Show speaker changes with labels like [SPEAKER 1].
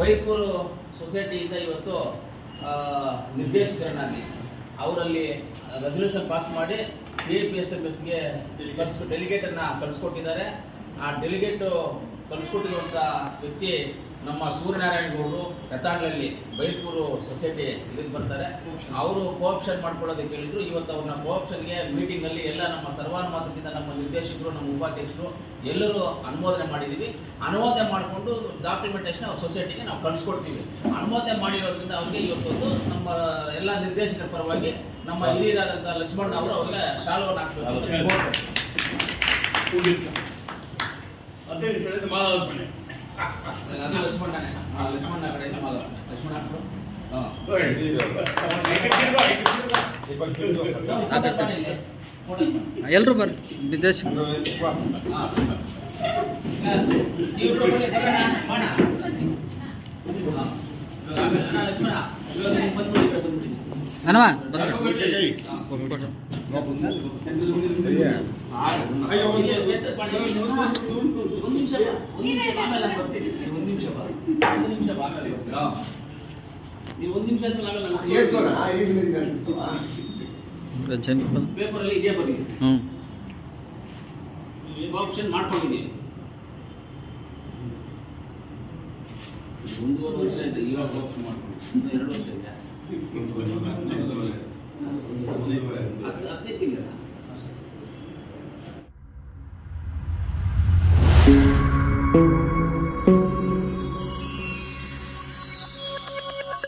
[SPEAKER 1] ಬೈರ್ಪುರ್ ಸೊಸೈಟಿಯಿಂದ ಇವತ್ತು ನಿರ್ದೇಶಕರನ್ನಾಗಿ ಅವರಲ್ಲಿ ರೆಸಲ್ಯೂಷನ್ ಪಾಸ್ ಮಾಡಿ ಬಿ ಪಿ ಎಸ್ ಎಂ ಎಸ್ಗೆ ಕಳಿಸ್ಕೊ ಡೆಲಿಗೇಟನ್ನು ಕಳಿಸ್ಕೊಟ್ಟಿದ್ದಾರೆ. ಆ ಡೆಲಿಗೇಟು ಕಳಿಸ್ಕೊಟ್ಟಿರುವಂಥ ವ್ಯಕ್ತಿ ನಮ್ಮ ಸೂರ್ಯನಾರಾಯಣ ಗೌಡರು ರತಾಂಡ್ಲಲ್ಲಿ ಬೈರ್ಪುರು ಸೊಸೈಟಿ ಇದಕ್ಕೆ ಬರ್ತಾರೆ. ಅವರು ಕೋಆಪ್ಷನ್ ಮಾಡ್ಕೊಳ್ಳೋದಕ್ಕೆ ಹೇಳಿದ್ರು ಇವತ್ತು ಅವ್ರನ್ನ ಕೋಆಪ್ಷನ್ಗೆ ಮೀಟಿಂಗಲ್ಲಿ ಎಲ್ಲ ನಮ್ಮ ಸರ್ವಾನುಮತದಿಂದ ನಮ್ಮ ನಿರ್ದೇಶಕರು ನಮ್ಮ ಉಪಾಧ್ಯಕ್ಷರು ಎಲ್ಲರೂ ಅನುಮೋದನೆ ಮಾಡಿದ್ದೀವಿ ಅನುಮೋದನೆ ಮಾಡಿಕೊಂಡು ಡಾಕ್ಯುಮೆಂಟೇಷನ್ ಅವ್ರ ಸೊಸೈಟಿಗೆ ನಾವು ಕಳಿಸ್ಕೊಡ್ತೀವಿ. ಅನುಮೋದನೆ ಮಾಡಿರೋದ್ರಿಂದ ಅವ್ರಿಗೆ ಇವತ್ತೊಂದು ನಮ್ಮ ಎಲ್ಲ ನಿರ್ದೇಶಕರ ಪರವಾಗಿ ನಮ್ಮ ಹಿರಿಯರಾದಂಥ ಲಕ್ಷ್ಮಣ್ ಅವರು ಅವ್ರಿಗೆ ಶಾಲವನ್ನು ಹಾಕ್ಬೇಕು ಅಂತ ಕೋರ್ತಾರೆ.
[SPEAKER 2] ಅಧ್ಯಕ್ಷ ಕಡೆಯಿಂದ ಮಾಲಾರ್ಪಣೆ
[SPEAKER 1] ಅದು ಲಕ್ಷ್ಮಣನೇ ಹಾ, ಲಕ್ಷ್ಮಣ ಕಡೆಯಿಂದ ಮಾತಾಡ್ತಾನೆ. ಲಕ್ಷ್ಮಣ ಹಾಕ್ಬಿಡು. ಹಾ. ಮಾತಾಡ್ತಾನೆ ಇಲ್ಲಿ. ಫೋಟೋ
[SPEAKER 3] ಎಲ್ಲರೂ ಬರ್ರಿ ನಿರ್ದೇಶಕ
[SPEAKER 1] ಹಾ. ಇವ್ರು ಬನ್ನಿ, ಬರೋಣ, ಮಾಡೋಣ. ಹಾ. ಇವಾಗ ಆಮೇಲೆ ಅಣ್ಣ ಲಕ್ಷ್ಮಣ, ಇವಾಗ ನೀವು ಬಂದ್ಬಿಡಿ, ಪೇಪರಲ್ಲಿ ಇದೇ ಬಂದಿದೆ ಆಪ್ಷನ್ ಮಾಡ್ಕೊಂಡಿದ್ದೀನಿ ಒಂದೂವರೆ ವರ್ಷ ಆಯ್ತು ಇವಾಗ ಆಪ್ಷನ್ ಮಾಡ್ಕೊಂಡು ಎರಡು ವರ್ಷ ಇದೆ Thank you.